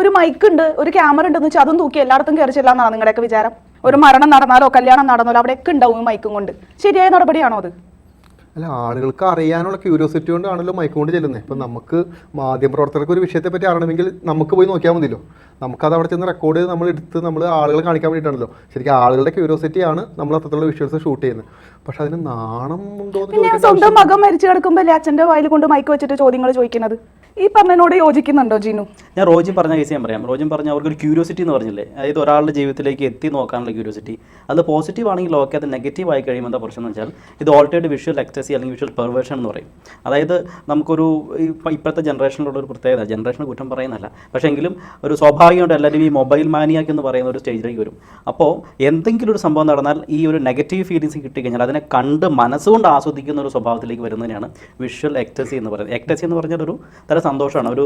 ഒരു മൈക്ക് ഉണ്ട് ഒരു ക്യാമറ ഉണ്ട് എന്ന് വെച്ചാൽ അതും തൂക്കി എല്ലായിടത്തും കയറി ചെല്ലാന്നാണ് നിങ്ങളുടെയൊക്കെ വിചാരം? ഒരു മരണം നടന്നാലോ കല്യാണം നടന്നാലോ അവിടെയൊക്കെ ഉണ്ടാവും മൈക്കും കൊണ്ട്. ശരിയായ നടപടിയാണോ അത്? അല്ല ആളുകൾക്ക് അറിയാനുള്ള ക്യൂരിയോസിറ്റി കൊണ്ടാണല്ലോ മയക്കുകൊണ്ട് ചെല്ലുന്നത്. ഇപ്പം നമുക്ക് മാധ്യമപ്രവർത്തകർക്ക് ഒരു വിഷയത്തെ പറ്റി അറിയണമെങ്കിൽ നമുക്ക് പോയി നോക്കിയാൽ മതിയല്ലോ. നമുക്കത് അവിടെ ചെന്ന് റെക്കോർഡ് ചെയ്ത് നമ്മൾ എടുത്ത് നമ്മൾ ആളുകളെ കാണിക്കാൻ വേണ്ടിയിട്ടാണല്ലോ. ശരിക്കും ആളുകളുടെ ക്യൂരിയോസിറ്റിയാണ് നമ്മൾ അത്തരത്തിലുള്ള വിഷ്വൽസ് ഷൂട്ട് ചെയ്യുന്നത്. പക്ഷെ അതിന് നാണം ഉണ്ടോ പിന്നെ സ്വന്തം മകൻ മരിച്ചു കിടക്കുമ്പോൾ അല്ലേ അച്ഛന്റെ വായിൽ കൊണ്ട് മൈക്ക് വെച്ചിട്ട് ചോദ്യങ്ങൾ ചോദിക്കുന്നത് ഈ പറഞ്ഞതിനോട് യോജിക്കുന്നുണ്ടോ ജീനു? ഞാൻ റോജിൻ പറഞ്ഞ കേസ് ഞാൻ പറയാം. റോജിൻ പറഞ്ഞ അവർക്ക് ഒരു ക്യൂരിയോസിറ്റി എന്ന് പറഞ്ഞില്ലേ? അതായത് ഒരാളുടെ ജീവിതത്തിലേക്ക് എത്തി നോക്കാനുള്ള ക്യൂരിയോസിറ്റി അത് പോസിറ്റീവ് ആണെങ്കിൽ ഓക്കെ അത് നെഗറ്റീവ് ആയി കഴിയുമ്പോൾ എന്താ പ്രശ്നം എന്ന് വെച്ചാൽ ഇത് ഓൾറെഡി വിഷ്വൽ എക്സസി അല്ലെങ്കിൽ വിഷ്വൽ പെർവേഷൻ എന്ന് പറയും. അതായത് നമുക്കൊരു ഇപ്പം ഇപ്പോഴത്തെ ജനറേഷനിലുള്ള ഒരു പ്രത്യേകത ജനറേഷൻ കുറ്റം പറയുന്നതല്ല. പക്ഷേ എങ്കിലും ഒരു സ്വാഭാവികമായിട്ട് എല്ലാവരും ഈ മൊബൈൽ മാനിയാക്ക് എന്ന് പറയുന്ന ഒരു സ്റ്റേജിലേക്ക് വരും. അപ്പോൾ എന്തെങ്കിലും ഒരു സംഭവം നടന്നാൽ ഈ ഒരു നെഗറ്റീവ് ഫീലിങ്സ് കിട്ടിക്കഴിഞ്ഞാൽ അതിനെ കണ്ട് മനസ്സുകൊണ്ട് ആസ്വദിക്കുന്ന ഒരു സ്വഭാവത്തിലേക്ക് വരുന്നതിനാണ് വിഷ്വൽ എക്ടസി എന്ന് പറയുന്നത്. എക്ടസി എന്ന് പറഞ്ഞാൽ ഒരു തരം സന്തോഷമാണ്. ഒരു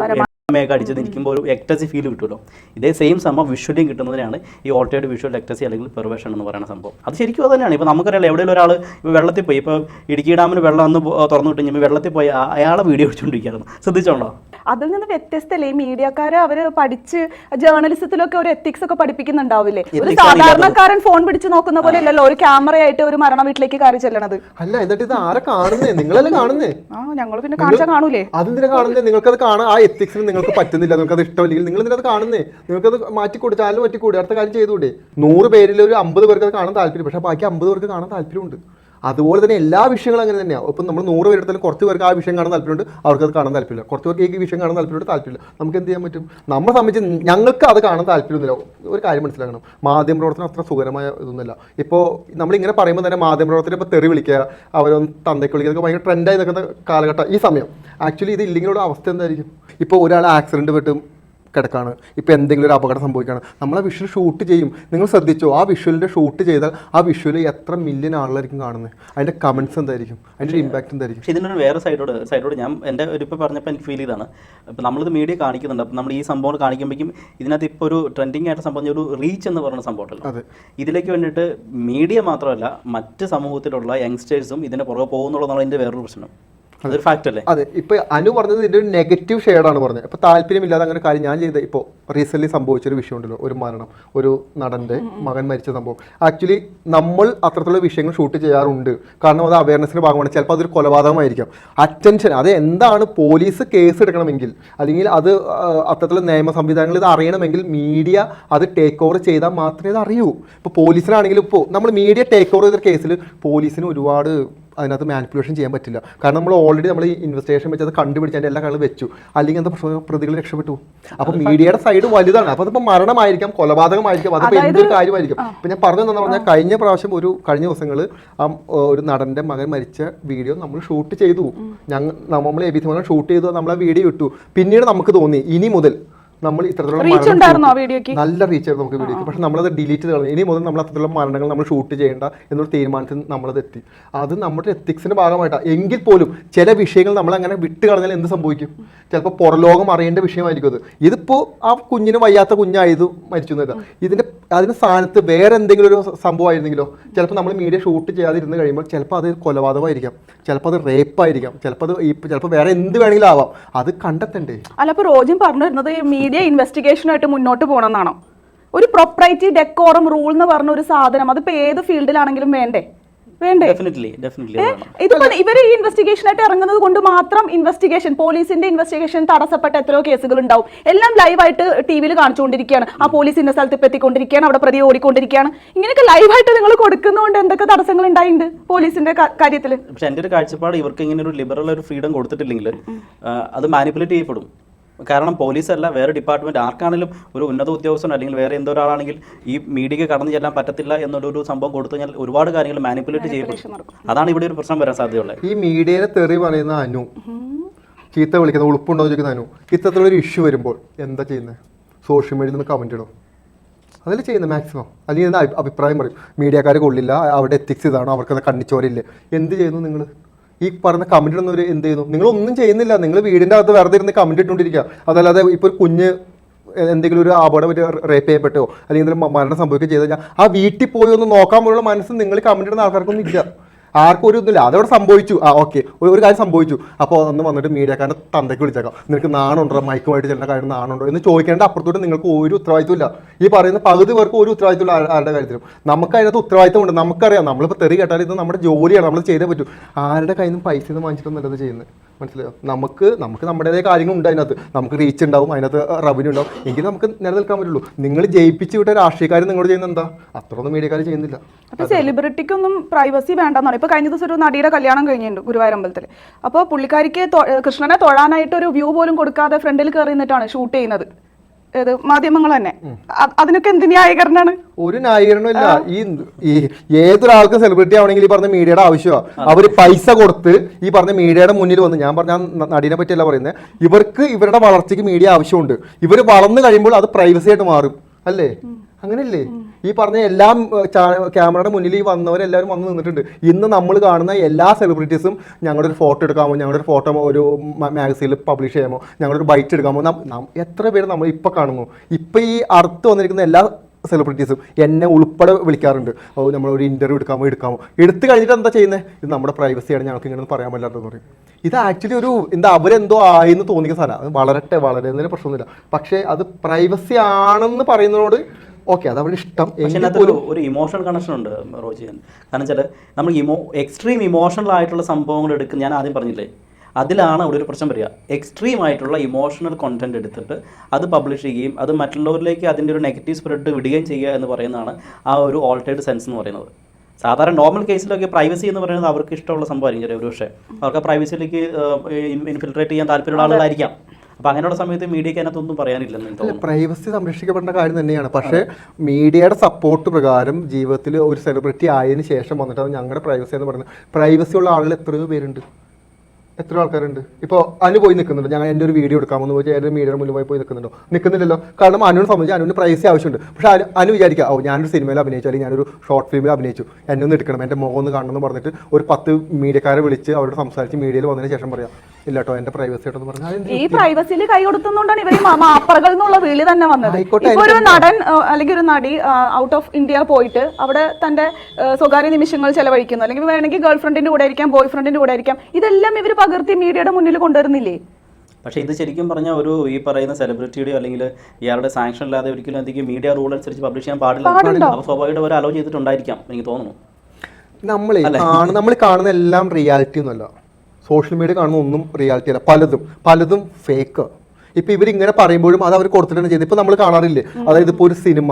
മേഘ അടിച്ച് നിൽക്കുമ്പോൾ ഒരു എക്ടസി ഫീൽ കിട്ടുമല്ലോ. ഇതേ സെയിം സംഭവം വിഷ്വലിയും കിട്ടുന്നതിനാണ് ഈ ഓൾട്ടേഡ് വിഷ്വൽ എക്ടസി അല്ലെങ്കിൽ പെർവേഷൻ എന്ന് പറയുന്ന സംഭവം. അത് ശരിക്കും അത് തന്നെയാണ്. ഇപ്പോൾ നമുക്കറിയാം എവിടെയുള്ള ഒരാൾ ഇപ്പോൾ വെള്ളത്തിൽ പോയി ഇപ്പോൾ ഇടുക്കി ഡാമിന് വെള്ളം ഒന്ന് തുറന്നു വിട്ട് കഴിഞ്ഞാൽ വെള്ളത്തിൽ പോയി അയാളെ വീഡിയോ അടിച്ചുകൊണ്ടിരിക്കുകയായിരുന്നു ശ്രദ്ധിച്ചോളോ അതിൽ നിന്ന് വ്യത്യസ്തല്ലേ ഈ മീഡിയക്കാരെ അവർ പഠിച്ച് ജേർണലിസത്തിലൊക്കെ ഒരു എത്തിക്സ് ഒക്കെ പഠിപ്പിക്കുന്നുണ്ടാവില്ലേ? ഒരു സാധാരണക്കാരൻ ഫോൺ പിടിച്ച് നോക്കുന്ന പോലെ അല്ലല്ലോ ഒരു ക്യാമറയായിട്ട് ഒരു മരണ വീട്ടിലേക്ക് കയറി ചെല്ലണത്. അല്ല എന്നിട്ട് ഇത് ആരെ കാണുന്നേ? നിങ്ങളല്ലേ കാണുന്നേ? ആ ഞങ്ങൾ പിന്നെ കാണിച്ചാൽ കാണൂലേ. അതെന്തിനാ കാണുന്നത് നിങ്ങൾക്കത് കാണാൻ ആ എത്തിക്സിന് നിങ്ങൾക്ക് പറ്റുന്നില്ല നിങ്ങൾക്ക് അത് ഇഷ്ടമല്ലെങ്കിൽ നിങ്ങൾ അത് കാണുന്നേ. നിങ്ങൾക്കത് മാറ്റിക്കൂടെ ചാനൽ മാറ്റിക്കൂടെ അടുത്ത കാര്യം ചെയ്തുകൂടെ. നൂറ് പേരിൽ ഒരു അമ്പത് പേർക്ക് അത് കാണാൻ താല്പര്യം പക്ഷേ ബാക്കി അമ്പത് പേർക്ക് കാണാൻ താല്പര്യമുണ്ട്. അതുപോലെ തന്നെ എല്ലാ വിഷയങ്ങളും അങ്ങനെ തന്നെയാണ് ഇപ്പം നമ്മൾ നൂറ് പേരെടുത്താലും കുറച്ച് പേർക്ക് ആ വിഷയം കാണാൻ താല്പര്യമുണ്ട് അവർക്ക് അത് കാണാൻ താല്പര്യമില്ല. കുറച്ച് പേർക്ക് ഈ വിഷയം കാണാൻ താല്പര്യമുണ്ട് താല്പര്യമില്ല. നമുക്ക് എന്ത് ചെയ്യാൻ പറ്റും? നമ്മളെ സംബന്ധിച്ച് ഞങ്ങൾക്ക് അത് കാണാൻ താല്പര്യമൊന്നുമില്ല ഒരു കാര്യം മനസ്സിലാക്കണം. മാധ്യമ പ്രവർത്തനം അത്ര സുഖകരമായ ഇതൊന്നുമില്ല. ഇപ്പോൾ നമ്മളിങ്ങനെ പറയുമ്പോൾ തന്നെ മാധ്യമ പ്രവർത്തനം ഇപ്പോൾ തെറി വിളിക്കുക അവരൊന്ന് തന്തയ്ക്ക് വിളിക്കുക ഭയങ്കര ട്രെൻഡായി നിൽക്കുന്ന കാലഘട്ടം ഈ സമയം. ആക്ച്വലി ഇത് ഇല്ലെങ്കിലുള്ള അവസ്ഥ എന്തായിരിക്കും? ഇപ്പോൾ ഒരാൾ ആക്സിഡന്റ് പെട്ട് കിടക്കാണ്. ഇപ്പോൾ എന്തെങ്കിലും ഒരു അപകടം സംഭവിക്കുകയാണ്. നമ്മൾ ആ വിഷ്വൽ ഷൂട്ട് ചെയ്യും. നിങ്ങൾ ശ്രദ്ധിച്ചോ? ആ വിഷ്വലിന്റെ ഷൂട്ട് ചെയ്താൽ ആ വിഷ്വൽ എത്ര മില്യൺ ആളുകളായിരിക്കും കാണുന്നത്. അതിന്റെ കമൻസ് എന്തായിരിക്കും? അതിന്റെ ഒരു ഇമ്പാക്റ്റ് എന്തായിരിക്കും? പക്ഷേ ഇതിനൊരു വേറെ സൈഡോട് സൈഡോട് ഞാൻ എന്റെ ഒരു ഇപ്പോൾ പറഞ്ഞപ്പോൾ എനിക്ക് ഫീൽ ചെയ്താണ്. അപ്പോൾ നമ്മളിത് മീഡിയ കാണിക്കുന്നുണ്ട്. അപ്പോൾ നമ്മൾ ഈ സംഭവം കാണിക്കുമ്പോഴേക്കും ഇതിനകത്ത് ഇപ്പോൾ ഒരു ട്രെൻഡിങ് ആയിട്ട് സംഭവം ഒരു റീച്ച് എന്ന് പറയുന്ന സംഭവമല്ലോ അത്. അതെ ഇതിലേക്ക് വേണ്ടിയിട്ട് മീഡിയ മാത്രമല്ല മറ്റ് സമൂഹത്തിലുള്ള യങ്സ്റ്റേഴ്സും ഇതിന്റെ പുറകെ പോകുന്നുള്ളതാണ് അതിന്റെ വേറൊരു പ്രശ്നം. അതൊരു ഫാക്റ്റ് അല്ലേ? അതെ. ഇപ്പൊ അനു പറഞ്ഞത് ഇതിന്റെ ഒരു നെഗറ്റീവ് ഷെയ്ഡാണ് പറഞ്ഞത്. ഇപ്പൊ താല്പര്യമില്ലാതെ അങ്ങനെ കാര്യം ഞാൻ ചെയ്ത ഇപ്പോൾ റീസെന്റ് സംഭവിച്ചൊരു വിഷയം ഉണ്ടല്ലോ. ഒരു മരണം ഒരു നടന്റെ മകൻ മരിച്ച സംഭവം. ആക്ച്വലി നമ്മൾ അത്രത്തോളം വിഷയങ്ങൾ ഷൂട്ട് ചെയ്യാറുണ്ട്. കാരണം അത് അവയർനെസ്സിന്റെ ഭാഗമാണ്. ചിലപ്പോൾ അതൊരു കൊലപാതകമായിരിക്കാം. അറ്റൻഷൻ അത് എന്താണ് പോലീസ് കേസ് എടുക്കണമെങ്കിൽ അല്ലെങ്കിൽ അത് അത്രത്തോളം അത്തരത്തിലുള്ള നിയമ സംവിധാനങ്ങൾ ഇത് അറിയണമെങ്കിൽ മീഡിയ അത് ടേക്ക് ഓവർ ചെയ്താൽ മാത്രമേ ഇത് അറിയൂ. ഇപ്പോൾ പോലീസിനാണെങ്കിലും ഇപ്പോൾ നമ്മൾ മീഡിയ ടേക്ക് ഓവർ ചെയ്ത കേസിൽ പോലീസിന് ഒരുപാട് അതിനകത്ത് മാനിപ്പുലേഷൻ ചെയ്യാൻ പറ്റില്ല. കാരണം നമ്മൾ ഓൾറെഡി നമ്മൾ ഈ ഇൻവെസ്റ്റിഗേഷൻ വെച്ച് അത് കണ്ടുപിടിച്ച് അതിന്റെ എല്ലാ കാര്യങ്ങളും വെച്ചു. അല്ലെങ്കിൽ എന്താ പ്രതികൾ രക്ഷപ്പെട്ടു. അപ്പോൾ മീഡിയയുടെ സൈഡ് വലുതാണ്. അപ്പോൾ അതിപ്പോൾ മരണമായിരിക്കാം കൊലപാതകമായിരിക്കാം അതിപ്പോൾ എന്തൊരു കാര്യമായിരിക്കും? ഇപ്പം ഞാൻ പറഞ്ഞു തന്നെ പറഞ്ഞാൽ കഴിഞ്ഞ പ്രാവശ്യം ഒരു കഴിഞ്ഞ ദിവസങ്ങൾ ആ ഒരു നടന്റെ മകൻ മരിച്ച വീഡിയോ നമ്മൾ ഷൂട്ട് ചെയ്തു. ഞങ്ങൾ നമ്മൾ എ മകൻ ഷൂട്ട് ചെയ്തു നമ്മൾ ആ വീഡിയോ ഇട്ടു. പിന്നീട് നമുക്ക് തോന്നി ഇനി മുതൽ നമ്മൾ ഇത്തരത്തിലുള്ള നല്ല റീച്ച് ആയിരുന്നു നമുക്ക് വീഡിയോക്ക് പക്ഷെ നമ്മളത് ഡിലീറ്റ് ചെയ്ത് ഇനി മുതൽ നമ്മൾ അത്തരത്തിലുള്ള മരണങ്ങൾ നമ്മൾ ഷൂട്ട് ചെയ്യേണ്ട എന്നൊരു തീരുമാനത്തിൽ നമ്മളത് എത്തി. അത് നമ്മുടെ എത്തിക്സിന്റെ ഭാഗമായിട്ടാണ് എങ്കിൽ പോലും ചില വിഷയങ്ങൾ നമ്മൾ അങ്ങനെ വിട്ട് കളഞ്ഞാൽ എന്ത് സംഭവിക്കും? ചിലപ്പോൾ പുറലോകം അറിയേണ്ട വിഷയമായിരിക്കും അത്. ഇതിപ്പോൾ ആ കുഞ്ഞിന് വയ്യാത്ത കുഞ്ഞായത് മരിച്ചു എന്നല്ല ഇതിന്റെ അതിന്റെ സ്ഥാനത്ത് വേറെ എന്തെങ്കിലും ഒരു സംഭവമായിരുന്നെങ്കിലോ? ചിലപ്പോൾ നമ്മൾ മീഡിയ ഷൂട്ട് ചെയ്യാതിരുന്ന് കഴിയുമ്പോൾ ചിലപ്പോൾ അത് കൊലപാതകമായിരിക്കാം. ചിലപ്പോൾ അത് റേപ്പായിരിക്കാം ചിലപ്പോൾ അത് ചിലപ്പോൾ വേറെ എന്ത് വേണമെങ്കിലും ആവാം. അത് കണ്ടെത്തണ്ടേ? അല്ല അപ്പോൾ റോജൻ പറഞ്ഞു വരുന്നത് മീഡിയ ഇൻവെസ്റ്റിഗേഷനായിട്ട് മുന്നോട്ട് പോകണമെന്നാണോ? ഒരു പ്രൊപ്പറൈറ്റി ഡെക്കോറം റൂൾ എന്ന് പറഞ്ഞ ഒരു സാധനം അതിപ്പോ ഏത് ഫീൽഡിലാണെങ്കിലും വേണ്ടേ? വേണ്ടേ? ഇതിപ്പോ ഇവർ ഈ ഇൻവെസ്റ്റിഗേഷൻ ആയിട്ട് ഇറങ്ങുന്നത് കൊണ്ട് മാത്രം ഇൻവെസ്റ്റിഗേഷൻ പോലീസിന്റെ ഇൻവെസ്റ്റിഗേഷൻ തടസ്സപ്പെട്ട എത്രയോ കേസുകൾ ഉണ്ടാവും. എല്ലാം ലൈവായിട്ട് ടി വിയിൽ കാണിച്ചുകൊണ്ടിരിക്കുകയാണ്. ആ പോലീസ് ഇന്ന സ്ഥലത്ത് എത്തിക്കൊണ്ടിരിക്കുകയാണ് അവിടെ പ്രതി ഓടിക്കൊണ്ടിരിക്കുകയാണ്. ഇങ്ങനെയൊക്കെ ലൈവായിട്ട് നിങ്ങൾ കൊടുക്കുന്നതുകൊണ്ട് എന്തൊക്കെ തടസ്സങ്ങൾ ഉണ്ടായിട്ടുണ്ട് പോലീസിന്റെ കാര്യത്തിൽ പക്ഷെ എന്റെ ഒരു കാഴ്ചപ്പാട് ഇവർക്ക് ഇങ്ങനെ ഒരു ലിബറൽ ഒരു ഫ്രീഡം കൊടുത്തിട്ടില്ലെങ്കിൽ അത് മാനിപ്പുലേറ്റ് ചെയ്യപ്പെടും. കാരണം പോലീസല്ല അല്ല വേറെ ഡിപ്പാർട്ട്മെന്റ് ആർക്കാണെങ്കിലും ഒരു ഉന്നത ഉദ്യോഗസ്ഥൻ അല്ലെങ്കിൽ വേറെ എന്തോ ഒരാളാണെങ്കിൽ ഈ മീഡിയയ്ക്ക് കടന്നു ചെല്ലാൻ പറ്റത്തില്ല എന്നുള്ളൊരു സംഭവം കൊടുത്തു കഴിഞ്ഞാൽ ഒരുപാട് കാര്യങ്ങൾ മാനിപ്പുലേറ്റ് ചെയ്യും അതാണ് ഇവിടെ ഒരു പ്രശ്നം വരാൻ സാധ്യതയുള്ളത്. ഈ മീഡിയയിലെ തെറി പറയുന്ന അനു ചീത്ത വിളിക്കുന്ന ഉളുപ്പുണ്ടോ എന്ന് ചോദിക്കുന്ന അനു ഇത്തരത്തിലുള്ള ഒരു ഇഷ്യൂ വരുമ്പോൾ എന്താ ചെയ്യുന്നത് സോഷ്യൽ മീഡിയയിൽ നിന്ന് കമന്റ് ഇടും. അതിൽ ചെയ്യുന്നത് മാക്സിമം അല്ലെങ്കിൽ അഭിപ്രായം പറയും. മീഡിയക്കാർ കൊള്ളില്ല അവിടെ എത്തിക്സ് ഇതാണോ അവർക്ക് കണ്ണിച്ചോരില്ലേ എന്ത് ചെയ്യുന്നു നിങ്ങൾ ഈ പറഞ്ഞ കമന്റ് ഇടുന്നവർ എന്ത് ചെയ്യുന്നു? നിങ്ങൾ ഒന്നും ചെയ്യുന്നില്ല. നിങ്ങൾ വീടിന്റെ അകത്ത് വെറുതെ ഇരുന്ന് കമന്റ് ഇട്ടുകൊണ്ടിരിക്കുക. അതല്ലാതെ ഇപ്പോൾ ഒരു കുഞ്ഞ് എന്തെങ്കിലും ഒരു അപകടം പറ്റി റേപ്പ് ചെയ്യപ്പെട്ടോ അല്ലെങ്കിൽ മരണം സംഭവിക്കുകയോ ചെയ്ത് കഴിഞ്ഞാൽ ആ വീട്ടിൽ പോയി ഒന്ന് നോക്കാൻ പോലുള്ള മനസ്സ് നിങ്ങൾ കമന്റ് ഇടുന്ന ആൾക്കാർക്കൊന്നും ഇല്ല. ആർക്കും ഒരു ഇതില്ല അതവിടെ സംഭവിച്ചു. ആ ഓക്കെ ഒരു കാര്യം സംഭവിച്ചു. അപ്പോൾ ഒന്ന് വന്നിട്ട് മീഡിയക്കാരന്റെ തന്തയ്ക്ക് വിളിച്ചേക്കാം. നിനക്ക് നാണുണ്ടോ? മൈക്കുമായിട്ട് ചെല്ലുന്ന കാര്യം നാണുണ്ടോ? എന്ന് ചോദിക്കേണ്ട അപ്പുറത്തോട്ട് നിങ്ങൾക്ക് ഒരു ഉത്തരവാദിത്വം ഇല്ല ഈ പറയുന്ന പകുതി പേർക്ക് ഒരു ഉത്തരവാദിത്വം ഇല്ല ആ- ആരുടെ കാര്യത്തിലും. നമുക്ക് അതിനകത്ത് ഉത്തരവാദിത്വം ഉണ്ട് നമുക്കറിയാം നമ്മളിപ്പോൾ തെറി കേട്ടാൽ ഇത് നമ്മുടെ ജോലിയാണ്. നമ്മൾ ചെയ്തേ പറ്റൂ. ആരുടെ കയ്യിൽ നിന്നും പൈസ ഒന്നും വാങ്ങിച്ചിട്ടൊന്നും ഇത് ചെയ്യുന്നത്? മനസ്സിലായോ? നമുക്ക് നമുക്ക് നമ്മുടേതായ കാര്യങ്ങളുണ്ട് അതിനകത്ത്. നമുക്ക് റീച്ച് ഉണ്ടാവും അതിനകത്ത് റവന്യൂ ഉണ്ടാവും. എങ്കിൽ നമുക്ക് നിലനിൽക്കാൻ പറ്റുള്ളൂ. നിങ്ങൾ ജയിപ്പിച്ച് വിട്ട രാഷ്ട്രീയക്കാർ നിങ്ങൾ ചെയ്യുന്ന എന്താ? അത്രയൊന്നും മീഡിയക്കാർ ചെയ്യുന്നില്ല. അപ്പൊ സെലിബ്രിറ്റിക്കൊന്നും പ്രൈവസി വേണ്ടെന്നാണ് ഇപ്പൊ കഴിഞ്ഞ ദിവസം ഒരു നടിയുടെ കല്യാണം കഴിഞ്ഞിട്ടുണ്ട് ഗുരുവായൂരമ്പലത്തിൽ അപ്പോൾ പുള്ളിക്കാരിക്ക് കൃഷ്ണനെ തൊഴാനായിട്ട് ഒരു വ്യൂ പോലും കൊടുക്കാതെ ഫ്രണ്ടിൽ കയറി നിന്നിട്ടാണ് ഷൂട്ട് ചെയ്യുന്നത്. മാധ്യമങ്ങൾ തന്നെ. അതിനൊക്കെ എന്ത് ന്യായീകരണമാണ് ഒരു ന്യായീകരണം ഇല്ല ഈ ഏതൊരാൾക്കും സെലിബ്രിറ്റി ആവണമെങ്കിൽ ഈ പറഞ്ഞ മീഡിയയുടെ ആവശ്യമാണ് അവർ പൈസ കൊടുത്ത് ഈ പറഞ്ഞ മീഡിയയുടെ മുന്നിൽ വന്ന് ഞാൻ പറഞ്ഞ നടീനെ പറ്റിയല്ല പറയുന്നത് ഇവർക്ക് ഇവരുടെ വളർച്ചയ്ക്ക് മീഡിയ ആവശ്യമുണ്ട്. ഇവർ വളർന്നു കഴിയുമ്പോൾ അത് പ്രൈവസി ആയിട്ട് മാറും. അല്ലേ? അങ്ങനെയല്ലേ? ഈ പറഞ്ഞ എല്ലാം ക്യാമറയുടെ മുന്നിൽ ഈ വന്നവരെല്ലാവരും വന്ന് നിന്നിട്ടുണ്ട്. ഇന്ന് നമ്മൾ കാണുന്ന എല്ലാ സെലിബ്രിറ്റീസും ഞങ്ങളുടെ ഒരു ഫോട്ടോ എടുക്കാമോ ഞങ്ങളുടെ ഒരു ഫോട്ടോ ഒരു മാഗസീനിൽ പബ്ലിഷ് ചെയ്യാമോ ഞങ്ങളുടെ ഒരു ബൈറ്റ് എടുക്കാമോ എത്ര പേര് നമ്മൾ ഇപ്പം കാണുന്നു? ഇപ്പം ഈ അടുത്ത് വന്നിരിക്കുന്ന എല്ലാ സെലിബ്രിറ്റീസും എന്നെ ഉൾപ്പെടെ വിളിക്കാറുണ്ട്. ഓ നമ്മളൊരു ഇന്റർവ്യൂ ഇന്റർവ്യൂ എടുക്കാമോ എടുക്കാമോ? എടുത്തു കഴിഞ്ഞിട്ട് എന്താ ചെയ്യുന്നത് ഇത് നമ്മുടെ പ്രൈവസിയാണ് ഞങ്ങൾക്ക് ഇങ്ങനെ പറയാൻ പറ്റാത്തതെന്ന് പറയും. ഇത് ആക്ച്വലി ഒരു എന്താ അവരെന്തോ ആയെന്ന് തോന്നിയ സാധനം. അത് വളരട്ടെ വളരുന്നതിന് പ്രശ്നമൊന്നുമില്ല. പക്ഷേ അത് പ്രൈവസി ആണെന്ന് പറയുന്നതിനോട് ഓക്കെ അത് അവരുടെ ഇഷ്ടം. ഒരു ഇമോഷണൽ കണക്ഷൻ ഉണ്ട് റോജി കാരണം വെച്ചാൽ നമ്മൾ ഇമോ എക്സ്ട്രീം ഇമോഷണൽ ആയിട്ടുള്ള സംഭവങ്ങൾ എടുക്കുന്ന ഞാൻ ആദ്യം പറഞ്ഞില്ലേ? അതിലാണ് അവിടെ ഒരു പ്രശ്നം വരിക. എക്സ്ട്രീം ആയിട്ടുള്ള ഇമോഷണൽ കോണ്ടന്റ് എടുത്തിട്ട് അത് പബ്ലിഷ് ചെയ്യുകയും അത് മറ്റുള്ളവരിലേക്ക് അതിന്റെ ഒരു നെഗറ്റീവ് സ്പ്രെഡ് വിടുകയും ചെയ്യുക എന്ന് പറയുന്നതാണ് ആ ഒരു ഓൾട്ടേഡ് സെൻസ് എന്ന് പറയുന്നത്. സാധാരണ നോർമൽ കേസിലൊക്കെ പ്രൈവസി എന്ന് പറയുന്നത് അവർക്ക് ഇഷ്ടമുള്ള സംഭവമായിരിക്കും ഒരു പക്ഷേ അവർക്ക് പ്രൈവസിയിലേക്ക് ഇൻഫിൽട്രേറ്റ് ചെയ്യാൻ താല്പര്യമുള്ള ആളുകളായിരിക്കാം. അപ്പോൾ അങ്ങനെയുള്ള സമയത്ത് മീഡിയയ്ക്ക് അതിനകത്തൊന്നും പറയാനില്ലെന്ന് തോന്നുന്നു. പ്രൈവസി സംരക്ഷിക്കപ്പെടേണ്ട കാര്യം തന്നെയാണ്. പക്ഷേ മീഡിയയുടെ സപ്പോർട്ട് പ്രകാരം ജീവിതത്തിൽ ഒരു സെലിബ്രിറ്റി ആയതിനു ശേഷം വന്നിട്ട് അത് ഞങ്ങളുടെ പ്രൈവസി എന്ന് പറയുന്നത്. പ്രൈവസി ഉള്ള ആളുകൾ എത്രയോ പേരുണ്ട്. എത്ര ആൾക്കാരുണ്ട്? ഇപ്പോൾ അനു പോയി നിൽക്കുന്നുണ്ട് ഞാൻ എന്റെ ഒരു വീഡിയോ എടുക്കാമെന്ന് പോയി എന്റെ മീഡിയയുടെ മുന്നിൽ പോയി പോയി നിൽക്കുന്നുണ്ടോ നിൽക്കുന്നില്ലല്ലോ കാരണം അനുവിനെ സംബന്ധിച്ച് അനുവിന് പ്രൈസ് ആവശ്യമുണ്ട്. പക്ഷേ അനു അനു വിചാരിക്കുക ഓ ഞാനൊരു സിനിമയിൽ അഭിനയിച്ചു. അല്ലെങ്കിൽ ഞാനൊരു ഷോർട്ട് ഫിലിമിൽ അഭിനയിച്ചു. എന്നെ ഒന്ന് എടുക്കണം. എന്റെ മുഖം ഒന്ന് കാണണം എന്ന് പറഞ്ഞിട്ട് ഒരു പത്ത് മീഡിയക്കാരെ വിളിച്ച് അവരോട് സംസാരിച്ച് മീഡിയയിൽ വന്നതിന് ശേഷം പറയാം. ഇല്ല എന്റെ എന്റെ പ്രൈവസി ആയിട്ടെന്ന് പറഞ്ഞാൽ ഈ പ്രൈവസിയിൽ കൈ കൊടുത്തുകൊണ്ടാണ് ഇവർ മാപ്പറകൾ എന്നുള്ള വിളി തന്നെ വന്നത്. ഇപ്പൊ ഒരു നടൻ അല്ലെങ്കിൽ ഒരു നടി ഔട്ട് ഓഫ് ഇന്ത്യ പോയിട്ട് അവിടെ തന്റെ സ്വകാര്യ നിമിഷങ്ങൾ ചെലവഴിക്കുന്നു. അല്ലെങ്കിൽ വേണമെങ്കിൽ ഗേൾഫ്രണ്ടിന്റെ കൂടെ ആയിരിക്കാം ബോയ് ഫ്രണ്ടിന്റെ കൂടെ ആയിരിക്കാം. ഇതെല്ലാം ഇവർ പകർത്തി മീഡിയയുടെ മുന്നിൽ കൊണ്ടുവരുന്നില്ലേ? പക്ഷേ ഇത് ശരിക്കും പറഞ്ഞാൽ ഒരു ഈ പറയുന്ന സെലിബ്രിറ്റിയുടെയോ അല്ലെങ്കിൽ ഇയാളുടെ സാങ്ഷൻ ഇല്ലാതെ ഒരിക്കലും എന്തെങ്കിലും മീഡിയ റൂൾ അനുസരിച്ച് പബ്ലിഷ് ചെയ്യാൻ പാടില്ല. അപ്പോൾ സ്വാഭാവികമായിട്ട് അവർ അലോ ചെയ്തിട്ടുണ്ടായിരിക്കാം എനിക്ക് തോന്നുന്നു. നമ്മൾ നമ്മൾ കാണുന്ന എല്ലാം റിയാലിറ്റി ഒന്നുമല്ല. സോഷ്യൽ മീഡിയ കാണുന്ന ഒന്നും റിയാലിറ്റി അല്ല. പലതും. പലതും ഫേക്ക് ഇപ്പൊ ഇവരിങ്ങനെ പറയുമ്പോഴും അത് അവർ കൊടുത്തിട്ടാണ് ചെയ്യുന്നത്. ഇപ്പൊ നമ്മൾ കാണാറില്ലേ? അതായത് ഇപ്പോൾ ഒരു സിനിമ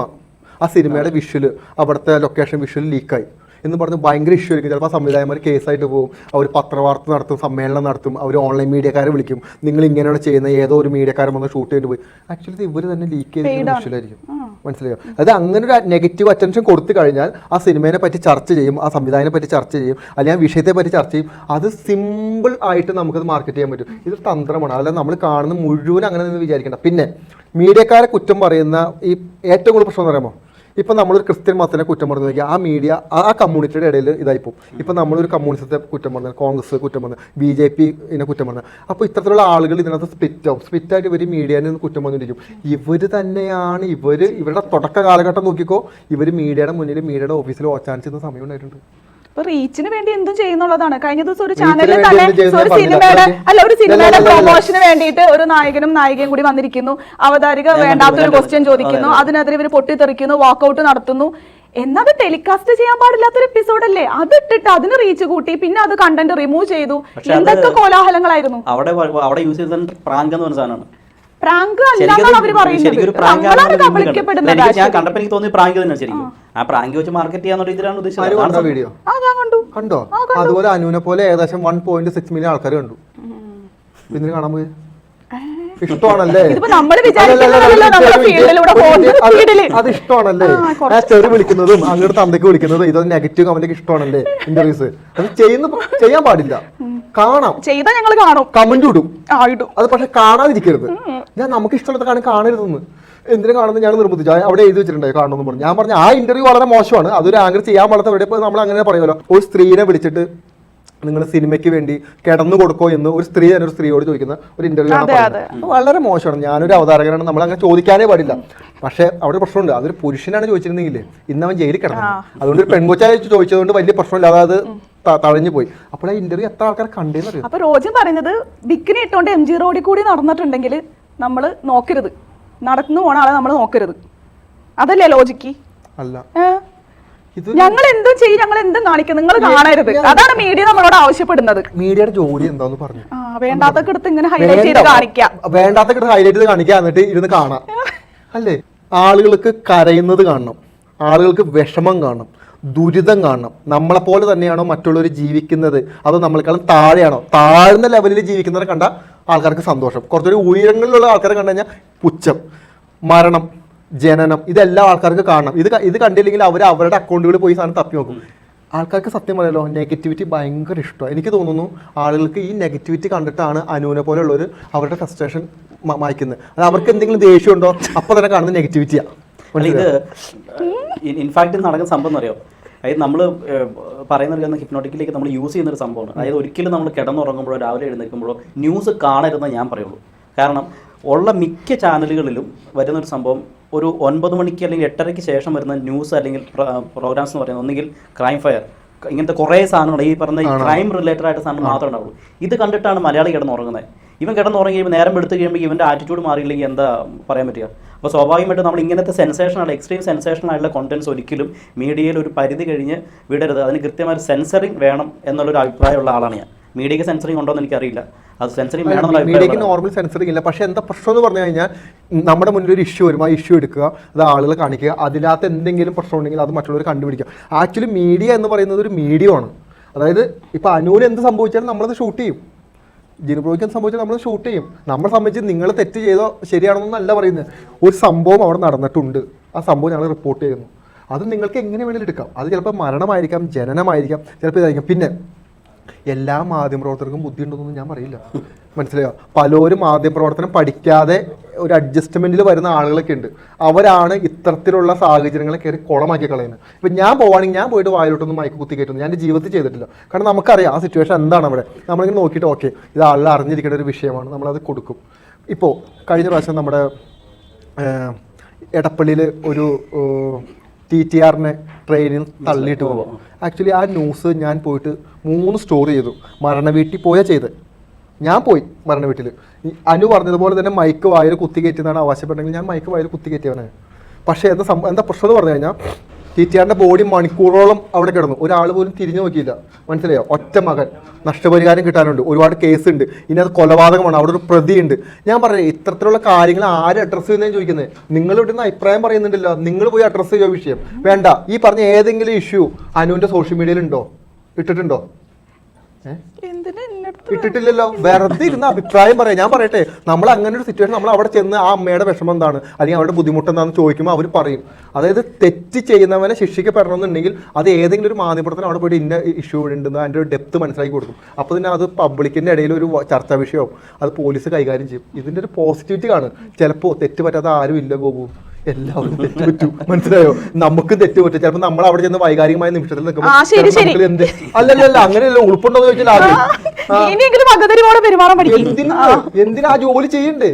ആ സിനിമയുടെ വിഷ്വൽ അവിടുത്തെ ലൊക്കേഷൻ വിഷ്വൽ ലീക്കായി എന്ന് പറഞ്ഞ് ഭയങ്കര ഇഷ്യൂ ആയിരിക്കും. ചിലപ്പോൾ സംവിധായകന്മാർ കേസായിട്ട് പോകും. അവർ പത്രവാർത്ത നടത്തും സമ്മേളനം നടത്തും അവർ ഓൺലൈൻ മീഡിയക്കാരെ വിളിക്കും. നിങ്ങൾ ഇങ്ങനെയാണ് ചെയ്യുന്നത് ഏതോ ഒരു മീഡിയക്കാരൻ വന്ന് ഷൂട്ട് ചെയ്തിട്ട് പോയി. ആക്ച്വലി ഇവർ തന്നെ ലീക്ക് ചെയ്തിട്ട് ഇഷ്യൂലായിരിക്കും മനസ്സിലായോ? അത് അങ്ങനെ ഒരു നെഗറ്റീവ് അറ്റൻഷൻ കൊടുത്തു കഴിഞ്ഞാൽ ആ സിനിമയെ പറ്റി ചർച്ച ചെയ്യും ആ സംവിധായകനെ പറ്റി ചർച്ച ചെയ്യും അല്ലെങ്കിൽ ആ വിഷയത്തെ പറ്റി ചർച്ച ചെയ്യും. അത് സിമ്പിൾ ആയിട്ട് നമുക്കത് മാർക്കറ്റ് ചെയ്യാൻ പറ്റും. ഇതൊരു തന്ത്രമാണ്. അല്ല നമ്മൾ കാണുന്ന മുഴുവൻ അങ്ങനെ നിന്ന് വിചാരിക്കേണ്ട. പിന്നെ മീഡിയക്കാരെ കുറ്റം പറയുന്ന ഈ ഏറ്റവും കൂടുതൽ പ്രശ്നം എന്ന് പറയുമ്പോൾ ഇപ്പം നമ്മളൊരു ക്രിസ്ത്യൻ മതത്തിനെ കുറ്റം പറഞ്ഞു നോക്കിയാൽ ആ മീഡിയ ആ കമ്മ്യൂണിറ്റിയുടെ ഇടയിൽ ഇതായിപ്പോൾ ഇപ്പം നമ്മളൊരു കമ്മ്യൂണിസത്തെ കുറ്റം പറഞ്ഞാൽ കോൺഗ്രസ് കുറ്റം പറഞ്ഞാൽ ബി ജെ പി ഇതിനെ കുറ്റം പറഞ്ഞാൽ അപ്പോൾ ഇത്തരത്തിലുള്ള ആളുകൾ ഇതിനകത്ത് സ്പിറ്റ് ആവും. സ്പിറ്റായിട്ട് ഇവർ ഇവർ മീഡിയനെ കുറ്റം പറഞ്ഞിരിക്കും. ഇവർ തന്നെയാണ് ഇവർ ഇവരുടെ തുടക്ക കാലഘട്ടം നോക്കിക്കോ. ഇവർ മീഡിയയുടെ മുന്നിൽ മീഡിയയുടെ ഓഫീസിൽ ഓച്ചാനിച്ചിരുന്ന സമയം ഉണ്ടായിട്ടുണ്ട്. ഇപ്പൊ റീച്ചിന് വേണ്ടി എന്തും ചെയ്യുന്നുള്ളതാണ്. കഴിഞ്ഞ ദിവസം ഒരു ചാനലിൽ തന്നെ ഒരു സിനിമയുടെ അല്ല ഒരു സിനിമയുടെ. പ്രൊമോഷന് വേണ്ടിയിട്ട് ഒരു നായകനും നായികയും കൂടി വന്നിരിക്കുന്നു. അവതാരിക വേണ്ടാത്തൊരു ക്വസ്റ്റ്യൻ ചോദിക്കുന്നു. അതിനെതിരെ ഇവർ പൊട്ടിത്തെറിക്കുന്നു വാക്കൗട്ട് നടത്തുന്നു. എന്നത് ടെലികാസ്റ്റ് ചെയ്യാൻ പാടില്ലാത്തൊരു എപ്പിസോഡ് അല്ലേ? അത് ഇട്ടിട്ട് അതിന് റീച്ച് കൂട്ടി പിന്നെ അത് കണ്ടന്റ് റിമൂവ് ചെയ്തു. എന്തൊക്കെ കോലാഹലങ്ങളായിരുന്നു? അവിടെ അവിടെ യൂസ് ചെയ്ത പ്രാങ്ക് എന്ന് പറഞ്ഞ സാധനമാണ്. പ്രാങ്ക് ഞാൻ കണ്ടപ്പോൾ എനിക്ക് തോന്നി പ്രാങ്ക് തന്നെ ശരിക്കും. ആ. പ്രാങ്ക് വെച്ച് മാർക്കറ്റ് ചെയ്യാൻ ഉദ്ദേശിച്ചത്. വീഡിയോ ആ ഞാൻ കണ്ടു. കണ്ടോ? അതുപോലെ അനുവിനെ പോലെ ഏകദേശം വൺ പോയിന്റ് സിക്സ് മില്യൺ ആൾക്കാർ കണ്ടു. പിന്നെ കാണാൻ പോയി. ഇഷ്ടമാണല്ലേ. അത് ഇഷ്ടമാണല്ലേ ആ, ചെറു വിളിക്കുന്നതും അങ്ങോട്ട് തന്തയ്ക്ക് വിളിക്കുന്നതും ഇത് നെഗറ്റീവ് കമന്റ് ഇഷ്ടമാണല്ലേ ഇന്റർവ്യൂസ് അത് ചെയ്യുന്ന ചെയ്യാൻ പാടില്ല. കാണാം. ചെയ്താ ഞങ്ങൾ കാണും. കമന്റ് ഇടും. അത് പക്ഷെ കാണാതിരിക്കരുത്. ഞാൻ നമുക്ക് ഇഷ്ടമുള്ളത് കാണാൻ കാണരുതെന്ന്. എന്തിനു കാണുന്നത് ഞാൻ നിർബന്ധിച്ചു. അവിടെ എഴുതി വെച്ചിട്ടുണ്ടായി കാണണമെന്ന് പറഞ്ഞു. ഞാൻ പറഞ്ഞു ആ ഇന്റർവ്യൂ വളരെ മോശമാണ്. അതൊരു ആങ്കർ ചെയ്യാൻ എവിടെ നമ്മൾ അങ്ങനെ പറയുമല്ലോ. ഒരു സ്ത്രീനെ വിളിച്ചിട്ട് നിങ്ങൾ സിനിമയ്ക്ക് വേണ്ടി കിടന്നു കൊടുക്കോ എന്ന് ഒരു സ്ത്രീ തന്നെ ഒരു സ്ത്രീയോട് ചോദിക്കുന്ന ഒരു ഇന്റർവ്യൂ ആണ് പറയുന്നത്. വളരെ മോശമാണ്. ഞാനൊരു അവതാരകനാണ് നമ്മൾ അങ്ങനെ ചോദിക്കാനേ പാടില്ല. പക്ഷെ അവിടെ പ്രശ്നമുണ്ട്. അതൊരു പുരുഷനാണ് ചോദിച്ചിരുന്നെങ്കിൽ ഇന്ന് അവൻ ജയിലിൽ കിടന്നു അതുകൊണ്ട് ഒരു പെൺകൊച്ചായി ചോദിച്ചതുകൊണ്ട് വലിയ പ്രശ്നമില്ല. അതായത് തഴഞ്ഞു പോയി. അപ്പോൾ ആ ഇന്റർവ്യൂ എത്ര ആൾക്കാർ കണ്ടേന്ന് അറിയാം? അപ്പൊ റോജൻ പറയുന്നത് ബിക്കിനി ഇട്ടുകൊണ്ട് എം ജി റോഡിൽ കൂടി നടന്നിട്ടുണ്ടെങ്കിൽ നമ്മൾ നോക്കരുത്. നടന്നു പോണ ആളെ നമ്മൾ നോക്കരുത്. അതല്ലേ ലോജിക്ക് അല്ല. ഞങ്ങൾ എന്തും ചെയ്യും ഞങ്ങൾ എന്തും കാണിക്കും. നിങ്ങൾ കാണരുത്. അതാണ് മീഡിയ നമ്മളോട് ആവശ്യപ്പെടുന്നത്. മീഡിയയുടെ ജോലി എന്താന്ന് പറഞ്ഞു. വേണ്ടാത്ത വേണ്ടാത്തൊക്കെ എടുത്ത് ഇങ്ങനെ ഹൈലൈറ്റ് ചെയ്ത്. കാണിക്കാം. ഹൈലൈറ്റ് ചെയ്ത് കാണിക്കുക എന്നിട്ട് ഇരുന്ന് കാണാം. അല്ലേ? ആളുകൾക്ക് കരയുന്നത് കാണണം. ആളുകൾക്ക് വിഷമം കാണണം. ദുരിതം കാണണം. നമ്മളെ പോലെ തന്നെയാണോ മറ്റുള്ളവർ ജീവിക്കുന്നത്? അത് നമ്മളെക്കാളും താഴെയാണോ? താഴ്ന്ന ലെവലിൽ ജീവിക്കുന്നവരെ കണ്ട ആൾക്കാർക്ക് സന്തോഷം. കുറച്ചൊരു ഉയരങ്ങളിലുള്ള ആൾക്കാരെ കണ്ടു കഴിഞ്ഞാൽ പുച്ഛം. മരണം. ജനനം. ഇതെല്ലാം ആൾക്കാർക്ക് കാണണം. ഇത് ഇത് കണ്ടില്ലെങ്കിൽ അവർ അവരുടെ അക്കൗണ്ടുകളിൽ പോയി സാധനം തപ്പി നോക്കും. ആൾക്കാർക്ക് സത്യം പറയല്ലോ നെഗറ്റിവിറ്റി ഭയങ്കര ഇഷ്ടമാണ് എനിക്ക് തോന്നുന്നു ആളുകൾക്ക് ഈ നെഗറ്റിവിറ്റി കണ്ടിട്ടാണ് അനുവിനെ പോലെയുള്ളവർ അവരുടെ ഫ്രസ്ട്രേഷൻ മായ്ക്കുന്നത്. അത് അവർക്ക് എന്തെങ്കിലും ദേഷ്യമുണ്ടോ അപ്പോൾ തന്നെ കാണുന്ന നെഗറ്റിവിറ്റിയാണ് ഇത് ഇൻഫാക്ട് നടക്കുന്ന സംഭവം എന്ന് അറിയോ? അതായത് നമ്മൾ പറയുന്ന ഹിപ്നോട്ടിക്കിലേക്ക് നമ്മൾ യൂസ് ചെയ്യുന്ന ഒരു സംഭവമാണ്. അതായത് ഒരിക്കലും നമ്മൾ കിടന്നുറങ്ങുമ്പോഴോ രാവിലെ എഴുന്നേൽക്കുമ്പോഴോ ന്യൂസ് കാണരുതെന്ന് ഞാൻ പറയുള്ളൂ. കാരണം ഉള്ള മിക്ക ചാനലുകളിലും വരുന്നൊരു സംഭവം ഒരു ഒൻപത് മണിക്ക് അല്ലെങ്കിൽ എട്ടരയ്ക്ക് ശേഷം വരുന്ന ന്യൂസ് അല്ലെങ്കിൽ പ്രോഗ്രാംസ് എന്ന് പറയുന്നത് ഒന്നുകിൽ ക്രൈം ഫയർ ഇങ്ങനത്തെ കുറേ സാധനങ്ങൾ ഈ പറഞ്ഞ ക്രൈം റിലേറ്റഡ് ആയിട്ട് സാധനം മാത്രമേ ഉണ്ടാവുള്ളൂ. ഇത് കണ്ടിട്ടാണ് മലയാളി കിടന്നുറങ്ങുന്നത് ഇവൻ കിടന്നുറങ്ങി നേരം എടുത്തു കഴിയുമ്പോൾ ഇവന്റെ ആറ്റിറ്റ്യൂഡ് മാറിയില്ലെങ്കിൽ എന്താ പറയാൻ പറ്റുക? അപ്പോൾ സ്വാഭാവികമായിട്ട് നമ്മൾ ഇങ്ങനത്തെ സെൻസേഷണൽ എക്സ്ട്രീം സെൻസേഷണൽ ആയിട്ടുള്ള കോണ്ടൻസ് ഒരിക്കലും മീഡിയയിൽ ഒരു പരിധി കഴിഞ്ഞ് വിടരുത്. അതിന് കൃത്യമായ സെൻസറിങ് വേണം എന്നുള്ളൊരു അഭിപ്രായമുള്ള ആളാണ് ഞാൻ. മീഡിയക്ക് സെൻസറിങ് ഉണ്ടോ എന്ന് എനിക്കറിയില്ല. അത് സെൻസറിങ് വേണം എന്നുള്ള മീഡിയക്ക് നോർമൽ സെൻസറിങ് ഇല്ല. പക്ഷേ എന്താ പ്രശ്നം എന്ന് പറഞ്ഞു കഴിഞ്ഞാൽ നമ്മുടെ മുന്നിൽ ഒരു ഇഷ്യൂ വരും ആ ഇഷ്യൂ എടുക്കുക അത് ആളുകൾ കാണിക്കുക അതിനകത്ത് എന്തെങ്കിലും പ്രശ്നം ഉണ്ടെങ്കിൽ അത് മറ്റുള്ളവർ കണ്ടുപിടിക്കുക. ആക്ച്വലി മീഡിയ എന്ന് പറയുന്നത് ഒരു മീഡിയം ആണ്. അതായത് ഇപ്പൊ അനൂൽ എന്ത് സംഭവിച്ചാലും നമ്മളത് ഷൂട്ട് ചെയ്യും. ജിനുപ്രോയ്ക്ക് എന്ത് സംഭവിച്ചാൽ നമ്മൾ ഷൂട്ട് ചെയ്യും. നമ്മളെ സംബന്ധിച്ച് നിങ്ങൾ തെറ്റ് ചെയ്തോ ശരിയാണെന്നല്ല പറയുന്നത്. ഒരു സംഭവം അവിടെ നടന്നിട്ടുണ്ട്. ആ സംഭവം ഞങ്ങൾ റിപ്പോർട്ട് ചെയ്യുന്നു. അത് നിങ്ങൾക്ക് എങ്ങനെ വേണമെങ്കിലും എടുക്കാം. അത് ചിലപ്പോൾ മരണമായിരിക്കാം ജനനമായിരിക്കാം ചിലപ്പോൾ ഇതായിരിക്കാം. പിന്നെ എല്ലാ മാധ്യമപ്രവർത്തകർക്കും ബുദ്ധി ഉണ്ടെന്നൊന്നും ഞാൻ പറയില്ല. മനസ്സിലായോ? പലരും മാധ്യമപ്രവർത്തനം പഠിക്കാതെ ഒരു അഡ്ജസ്റ്റ്മെന്റിൽ വരുന്ന ആളുകളൊക്കെ ഉണ്ട്. അവരാണ് ഇത്തരത്തിലുള്ള സാഹചര്യങ്ങളെ കയറി കുളമാക്കി കളയുന്നത്. ഇപ്പം ഞാൻ പോവാണെങ്കിൽ ഞാൻ പോയിട്ട് വായിലോട്ടൊന്നും മയക്ക് കുത്തി കയറ്റുന്നു. ഞാൻ എന്റെ ജീവിതത്തിൽ ചെയ്തിട്ടില്ല. കാരണം നമുക്കറിയാം ആ സിറ്റുവേഷൻ എന്താണ് അവിടെ. നമ്മളിങ്ങനെ നോക്കിയിട്ട് ഓക്കെ ഇത് ആളുകൾ അറിഞ്ഞിരിക്കേണ്ട ഒരു വിഷയമാണ്. നമ്മളത് കൊടുക്കും. ഇപ്പോൾ കഴിഞ്ഞ പ്രാവശ്യം നമ്മുടെ എടപ്പള്ളിയിൽ ഒരു ടി ടി ആറിനെ ട്രെയിനിൽ തള്ളിയിട്ട് പോവാം ആക്ച്വലി ആ ന്യൂസ് ഞാൻ പോയിട്ട് മൂന്ന് സ്റ്റോറി ചെയ്തു. മരണ വീട്ടിൽ പോയാൽ ചെയ്ത്. ഞാൻ പോയി മരണ വീട്ടിൽ അനു പറഞ്ഞതുപോലെ തന്നെ മൈക്ക് വായിൽ കുത്തി കയറ്റിയെന്നാണ് ആവശ്യപ്പെട്ടെങ്കിൽ ഞാൻ മൈക്ക് വായിൽ കുത്തി കയറ്റിയവനാണ്. പക്ഷേ എന്താ എന്താ പ്രശ്നം എന്ന് പറഞ്ഞു കഴിഞ്ഞാൽ ടി ബോഡി മണിക്കൂറോളം അവിടെ കിടന്നു. ഒരാൾ പോലും തിരിഞ്ഞു നോക്കിയില്ല. മനസ്സിലായോ? ഒറ്റ മകൻ. നഷ്ടപരിഹാരം കിട്ടാനുണ്ട്. ഒരുപാട് കേസ് ഉണ്ട്. ഇനി അത് കൊലപാതകമാണ്. അവിടെ ഒരു പ്രതിയുണ്ട്. ഞാൻ പറഞ്ഞു ഇത്തരത്തിലുള്ള കാര്യങ്ങൾ ആര് അഡ്രസ്സ് ചെയ്യുന്നതെന്ന് ചോദിക്കുന്നത് നിങ്ങൾ ഇവിടെ നിന്ന് അഭിപ്രായം പറയുന്നുണ്ടല്ലോ. നിങ്ങൾ പോയി അഡ്രസ്സ് ചെയ്യുക വിഷയം? വേണ്ട. ഈ പറഞ്ഞ ഏതെങ്കിലും ഇഷ്യൂ അനുവിന്റെ സോഷ്യൽ മീഡിയയിൽ ഉണ്ടോ? ഇട്ടിട്ടുണ്ടോ ഏഹ് എന്തിനാ എന്നെ അടുത്ത് ഇട്ടിട്ടില്ലല്ലോ. വെറുതെ ഇരുന്ന അഭിപ്രായം പറയാം. ഞാൻ പറയട്ടെ നമ്മൾ അങ്ങനെ ഒരു സിറ്റുവേഷൻ നമ്മൾ അവിടെ ചെന്ന് ആ അമ്മയുടെ വിഷമം എന്താണ്? അല്ലെങ്കിൽ അവരുടെ ബുദ്ധിമുട്ട് എന്താണെന്ന് ചോദിക്കുമ്പോൾ അവർ പറയും. അതായത് തെറ്റ് ചെയ്യുന്നവനെ ശിക്ഷിക്കപ്പെടണമെന്നുണ്ടെങ്കിൽ അത് ഏതെങ്കിലും ഒരു മാധ്യമപ്രവർത്തനം അവിടെ പോയിട്ട് ഇന്ന ഇഷ്യൂ ഉണ്ടെന്ന് അതിന്റെ ഒരു ഡെപ്ത് മനസ്സിലാക്കി കൊടുക്കും. അപ്പോൾ തന്നെ അത് പബ്ലിക്കിന്റെ ഇടയിൽ ഒരു ചർച്ചാ വിഷയവും അത് പോലീസ് കൈകാര്യം ചെയ്യും. ഇതിന്റെ ഒരു പോസിറ്റിവിറ്റി കാണും. ചിലപ്പോൾ തെറ്റ് പറ്റാത്ത ആരും ഇല്ല ഗോപു. എല്ലാവരും തെറ്റ് പറ്റും. മനസ്സിലായോ? നമുക്ക് തെറ്റ് പറ്റും. ചിലപ്പോൾ നമ്മൾ അവിടെ ചെന്ന് വൈകാരികമായ നിമിഷത്തിൽ നിൽക്കുമ്പോൾ എന്ത്? അല്ലല്ലല്ല അങ്ങനെയല്ല. ഉൾപ്പുണ്ടോ എന്ന് ചോദിച്ചാൽ ആദ്യം. എന്തിനാ? എന്തിനാ ജോലി ചെയ്യണ്ടേ?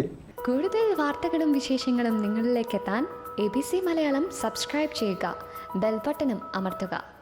കൂടുതൽ വാർത്തകളും വിശേഷങ്ങളും നിങ്ങളിലേക്ക് എത്താൻ A B C Malayalam subscribe ചെയ്യുക. ബെൽബട്ടനും അമർത്തുക.